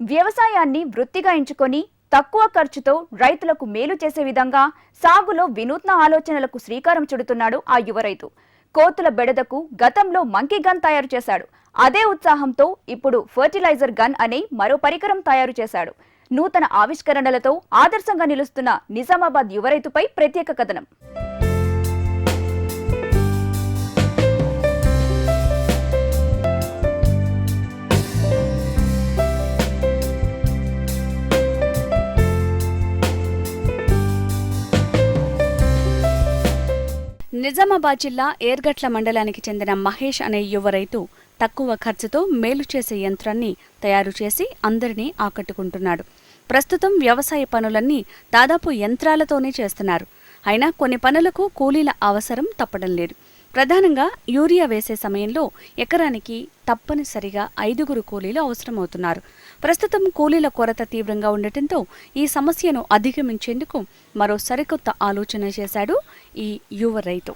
వ్యవసాయాన్ని వృత్తిగా ఎంచుకొని తక్కువ ఖర్చుతో రైతులకు మేలు చేసే విధంగా సాగులో వినూత్న ఆలోచనలకు శ్రీకారం చుడుతున్నాడు ఆ యువ రైతు. కోతుల బెడదకు గతంలో మంకీ గన్ తయారు చేశాడు. అదే ఉత్సాహంతో ఇప్పుడు ఫర్టిలైజర్ గన్ అనే మరో పరికరం తయారు చేశాడు. నూతన ఆవిష్కరణలతో ఆదర్శంగా నిలుస్తున్న నిజామాబాద్ యువ రైతుపై ప్రత్యేక కథనం. నిజామాబాద్ జిల్లా ఏర్గట్ల మండలానికి చెందిన మహేష్ అనే యువ రైతు తక్కువ ఖర్చుతో మేలు చేసే యంత్రాన్ని తయారు చేసి అందరినీ ఆకట్టుకుంటున్నాడు. ప్రస్తుతం వ్యవసాయ పనులన్నీ దాదాపు యంత్రాలతోనే చేస్తున్నారు. అయినా కొన్ని పనులకు కూలీల అవసరం తప్పడం లేదు. ప్రధానంగా యూరియా వేసే సమయంలో ఎకరానికి తప్పనిసరిగా ఐదుగురు కూలీలు అవసరమవుతున్నారు. ప్రస్తుతం కూలీల కొరత తీవ్రంగా ఉండటంతో ఈ సమస్యను అధిగమించేందుకు మరో సరికొత్త ఆలోచన చేశాడు ఈ యువ రైతు.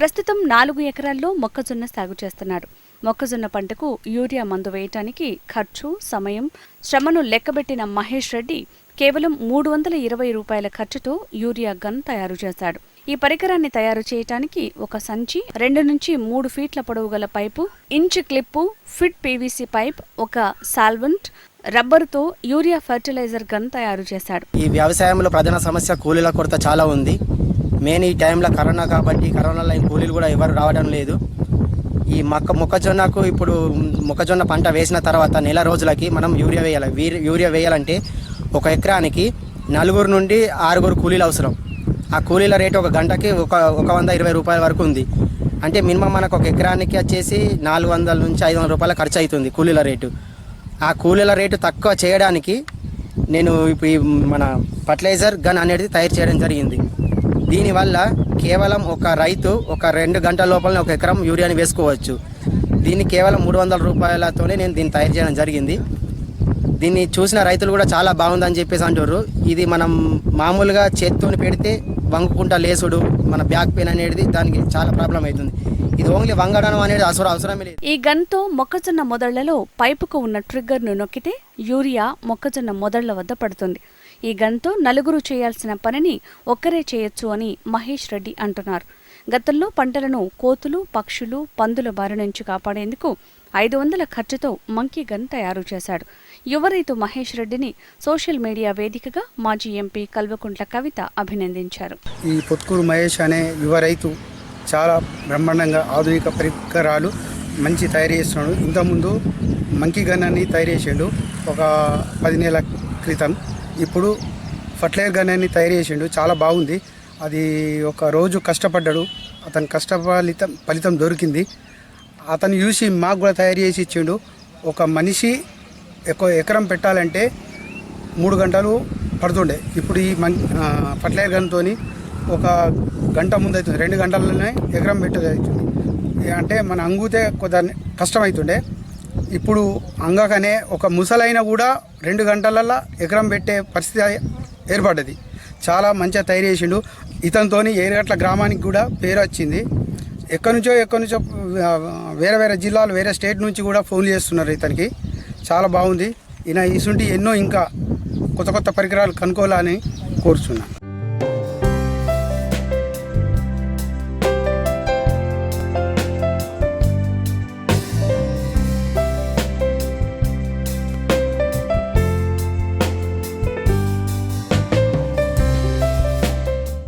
ప్రస్తుతం నాలుగు ఎకరాల్లో మొక్కజొన్న సాగు చేస్తున్నాడు. మొక్కజొన్న పంటకు యూరియా మందు వేయటానికి ఖర్చు సమయం శ్రమను లెక్కబెట్టిన మహేష్ రెడ్డి కేవలం మూడు వందల ఇరవై రూపాయల ఖర్చుతో యూరియా గన్ తయారు చేశాడు. ఈ పరికరాన్ని తయారు చేయటానికి ఒక సంచి రెండు నుంచి మూడు ఫీట్ల పొడవు గల pipe inch clip fit PVC pipe ఒక సాల్వెంట్ రబ్బరుతో యూరియా ఫర్టిలైజర్ గన్ తయారు చేశాడు. ఈ వ్యవసాయంలో ప్రధాన సమస్య కూలీల కొరత చాలా ఉంది. మెయిన్ ఈ టైంలో కరోనా కాబట్టి కరోనాలో ఈ కూలీలు కూడా ఎవరు రావడం లేదు. ఈ మొక్క మొక్కజొన్నకు ఇప్పుడు మొక్కజొన్న పంట వేసిన తర్వాత నెల రోజులకి మనం యూరియా వేయాలి. యూరియా వేయాలంటే ఒక ఎకరానికి నలుగురు నుండి ఆరుగురు కూలీలు అవసరం. ఆ కూలీల రేటు ఒక గంటకి ఒక ఒక వంద ఇరవై రూపాయల వరకు ఉంది. అంటే మినిమం మనకు ఒక ఎకరానికి వచ్చేసి నాలుగు వందల నుంచి ఐదు వందల రూపాయల ఖర్చు అవుతుంది కూలీల రేటు. ఆ కూలీల రేటు తక్కువ చేయడానికి నేను ఇప్పుడు ఈ మన ఫర్టిలైజర్ గన్ అనేది తయారు చేయడం జరిగింది. దీనివల్ల కేవలం ఒక రైతు ఒక రెండు గంటల లోపల ఒక ఎకరం యూరియాని వేసుకోవచ్చు. దీన్ని కేవలం మూడు వందల రూపాయలతోనే నేను దీన్ని తయారు చేయడం జరిగింది. దీన్ని చూసిన రైతులు కూడా చాలా బాగుందని చెప్పేసి అంటారు ఇది మనం మామూలుగా చేతితో పెడితే వంగుకుంటా లేసుడు మన బ్యాక్ పెయిన్ అనేది దానికి చాలా ప్రాబ్లం అవుతుంది. ఇది ఓన్లీ వంగడం అనేది అసలు అవసరమే లేదు. ఈ గన్తో మొక్కజొన్న మొదళ్ళలో పైపుకు ఉన్న ట్రిగ్గర్ను నొక్కితే యూరియా మొక్కజొన్న మొదళ్ళ వద్ద పడుతుంది. ఈ గన్తో నలుగురు చేయాల్సిన పనిని ఒక్కరే చేయొచ్చు అని మహేష్ రెడ్డి అంటున్నారు. గతంలో పంటలను కోతులు పక్షులు పందుల బారి నుంచి కాపాడేందుకు ఐదు వందల ఖర్చుతో మంకీ గన్ తయారు చేశాడు. యువ రైతు మహేష్ రెడ్డిని సోషల్ మీడియా వేదికగా మాజీ ఎంపీ కల్వకుంట్ల కవిత అభినందించారు. ఈ పొత్కూరు మహేష్ అనే యువ రైతు చాలా బ్రహ్మాండంగా ఆధునిక పరికరాలు మంచి తయారు చేస్తున్నాడు. ఇంతకుముందు మంకీ గన్ అని తయారు చేసాడు. ఒక పది నెలల క్రితం ఇప్పుడు ఫర్టిలైజర్ గన్ అని తయారు చేసిండు. చాలా బాగుంది. అది ఒక రోజు కష్టపడ్డాడు. అతని కష్ట ఫలితం ఫలితం దొరికింది. అతను చూసి మాకు కూడా తయారు చేసి ఇచ్చిండు. ఒక మనిషి ఎక్కువ ఎకరం పెట్టాలంటే మూడు గంటలు పడుతుండే. ఇప్పుడు ఈ మన్ ఫర్టిలైజర్ గన్తో ఒక గంట ముందు అవుతుంది రెండు గంటలలోనే ఎకరం పెట్టేది అవుతుంది అంటే మన అంగుతే కొద్ది కష్టమవుతుండే ఇప్పుడు అంగకనే ఒక ముసలైన కూడా రెండు గంటలల్లో ఎకరం పెట్టే పరిస్థితి ఏర్పడ్డది. చాలా మంచిగా తయారు చేసిండు. ఇతనితోని ఏరుగట్ల గ్రామానికి కూడా పేరు వచ్చింది. ఎక్కడి నుంచో ఎక్కడి నుంచో వేరే వేరే జిల్లాలు వేరే స్టేట్ నుంచి కూడా ఫోన్ చేస్తున్నారు ఇతనికి. చాలా బాగుంది. ఈయన ఇసుంటి ఎన్నో ఇంకా కొత్త కొత్త పరికరాలు కనుక్కోవాలని కోరుచున్నాను